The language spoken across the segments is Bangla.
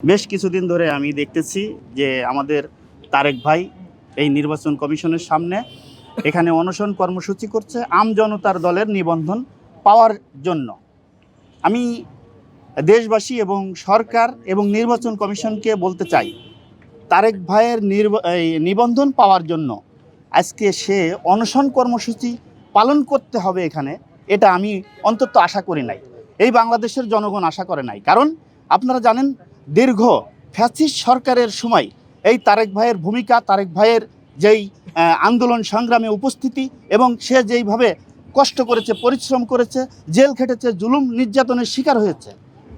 বেশ কিছুদিন ধরে আমি দেখতেছি যে আমাদের তারেক ভাই এই নির্বাচন কমিশনের সামনে এখানে অনশন কর্মসূচি করছে আম জনতার দলের নিবন্ধন পাওয়ার জন্য। আমি দেশবাসী এবং সরকার এবং নির্বাচন কমিশনকে বলতে চাই, তারেক ভাইয়ের নিবন্ধন পাওয়ার জন্য আজকে সে অনশন কর্মসূচি পালন করতে হবে এখানে, এটা আমি অন্তত আশা করি নাই। এই বাংলাদেশের জনগণ আশা করে নাই। কারণ আপনারা জানেন দীর্ঘ ফ্যাসিস্ট সরকারের সময় এই তারেক ভাইয়ের ভূমিকা, তারেক ভাইয়ের যেই আন্দোলন সংগ্রামে উপস্থিতি এবং সে যেইভাবে কষ্ট করেছে, পরিশ্রম করেছে, জেল খেটেছে, জুলুম নির্যাতনের শিকার হয়েছে।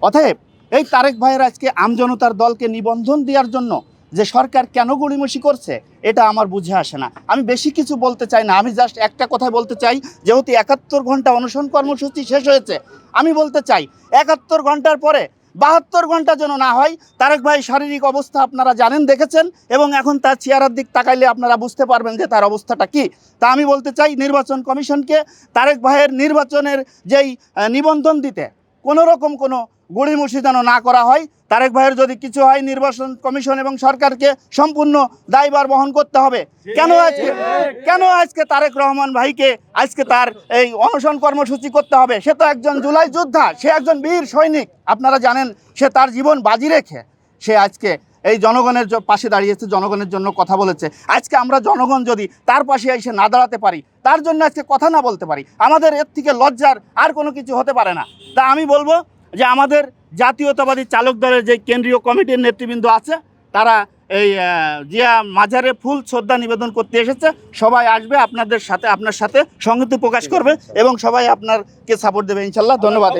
অতএব এই তারেক ভাইয়ের আজকে আমজনতার দলকে নিবন্ধন দেওয়ার জন্য যে সরকার কেন গড়িমসি করছে, এটা আমার বুঝে আসে না। আমি বেশি কিছু বলতে চাই না, আমি জাস্ট একটা কথা বলতে চাই, যেহেতু একাত্তর ঘণ্টা অনশন কর্মসূচি শেষ হয়েছে, আমি বলতে চাই, একাত্তর ঘণ্টার পরে বাহাত্তর ঘণ্টা যেন না হয়। তারেক ভাই শারীরিক অবস্থা আপনারা জানেন, দেখেছেন, এবং এখন তার চেয়ারার দিক তাকাইলে আপনারা বুঝতে পারবেন যে তার অবস্থাটা কি। তা আমি বলতে চাই, নির্বাচন কমিশনকে তারেক ভাইয়ের নির্বাচনের যেই নিবন্ধন দিতে কোনো রকম কোনো গড়িমসি যেন না করা হয়, তারেক ভাইয়ের যদি কিছু হয়, নির্বাচন কমিশন এবং সরকারকে সম্পূর্ণ দায়ভার বহন করতে হবে। কেন আজকে কেন আজকে তারেক রহমান ভাইকে আজকে তার এই অনশন কর্মসূচি করতে হবে? সে তো একজন জুলাই যোদ্ধা, সে একজন বীর সৈনিক। আপনারা জানেন, সে তার জীবন বাজি রেখে সে আজকে এই জনগণের পাশে দাঁড়িয়েছে জনগণের জন্য কথা বলেছে। আজকে আমরা জনগণ যদি তার পাশে এসে না দাঁড়াতে পারি, তার জন্য আজকে কথা না বলতে পারি, আমাদের এর থেকে লজ্জার আর কোনো কিছু হতে পারে না। তা আমি বলব যে আমাদের জাতীয়তাবাদী চালক দলের যে কেন্দ্রীয় কমিটির নেতৃবৃন্দ আছে, তারা এই জিয়া মাঝারে ফুল শ্রদ্ধা নিবেদন করতে এসেছে। সবাই আসবে, আপনাদের সাথে, আপনার সাথে সংহতি প্রকাশ করবে এবং সবাই আপনারকে সাপোর্ট দেবে, ইনশাল্লাহ। ধন্যবাদ